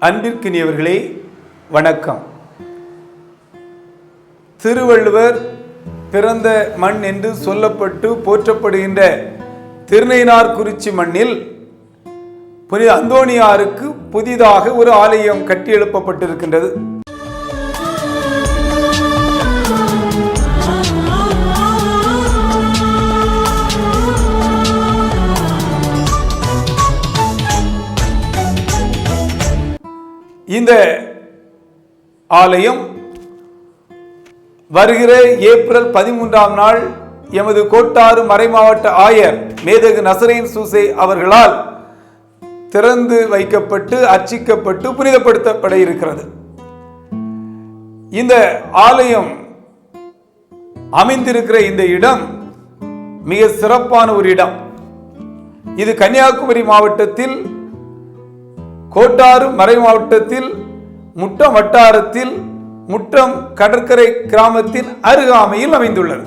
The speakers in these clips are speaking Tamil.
அன்பிற்கினியவர்களே வணக்கம். திருவள்ளுவர் பிறந்த மண் என்று சொல்லப்பட்டு போற்றப்படுகின்ற திருநெய்னார்குறிச்சி மண்ணில் புனித அந்தோணியாருக்கு புதிதாக ஒரு ஆலயம் கட்டி எழுப்பப்பட்டிருக்கின்றது இந்த ஆலயம் வருகிற ஏப்ரல் பதிமூன்றாம் நாள் எமது கோட்டாறு மறைமாவட்ட ஆயர் மேதகு நசரேன் சூசை அவர்களால் திறந்து வைக்கப்பட்டு அர்ச்சிக்கப்பட்டு புனிதப்படுத்தப்பட இருக்கிறது. இந்த ஆலயம் அமைந்திருக்கிற இந்த இடம் மிக சிறப்பான ஒரு இடம். இது கன்னியாகுமரி மாவட்டத்தில் கோட்டாறு மறை மாவட்டத்தில் முட்டம் வட்டாரத்தில் முட்டம் கடற்கரை கிராமத்தின் அருகாமையில் அமைந்துள்ளது.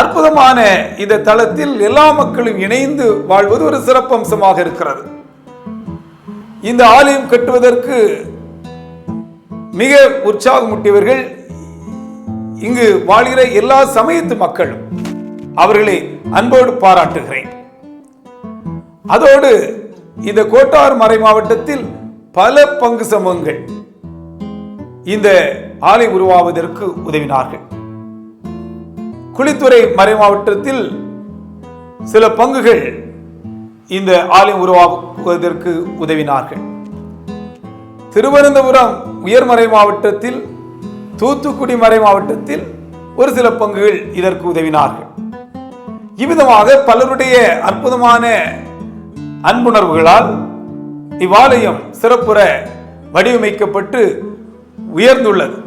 அற்புதமான இந்த தளத்தில் எல்லா மக்களும் இணைந்து வாழ்வது ஒரு சிறப்பம்சமாக இருக்கிறது. இந்த ஆலயம் கட்டுவதற்கு மிக உற்சாகமூட்டியவர்கள் இங்கு வாழ்கிற எல்லா சமயத்து மக்களும். அவர்களை அன்போடு பாராட்டுகிறேன். அதோடு இந்த கோட்டார் மறை மாவட்டத்தில் பல பங்கு சமூகங்கள் இந்த ஆலை உருவாவதற்கு உதவினார்கள். குளித்துறை மறை மாவட்டத்தில் சில பங்குகள் இந்த ஆலை உருவாக்குவதற்கு உதவினார்கள். திருவனந்தபுரம் உயர்மறை மாவட்டத்தில் தூத்துக்குடி மறை மாவட்டத்தில் ஒரு சில பங்குகள் இதற்கு உதவினார்கள். இவ்விதமாக பலருடைய அற்புதமான அன்புணர்வுகளால் இவ்வாலயம் சிறப்புற வடிவமைக்கப்பட்டு உயர்ந்துள்ளது.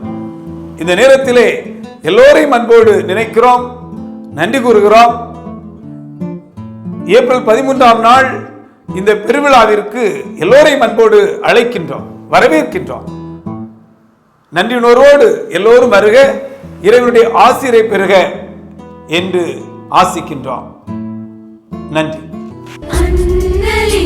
இந்த நேரத்திலே எல்லோரையும் அன்போடு நினைக்கிறோம் நன்றி கூறுகிறோம். ஏப்ரல் பதிமூன்றாம் நாள் இந்த பெருவிழாவிற்கு எல்லோரையும் அன்போடு அழைக்கின்றோம் வரவேற்கின்றோம். நன்றியுணர்வோடு எல்லோரும் வருக இறைவனுடைய ஆசிரியரை பெறுக என்று ஆசிக்கின்றோம். நன்றி. അന്നലേ.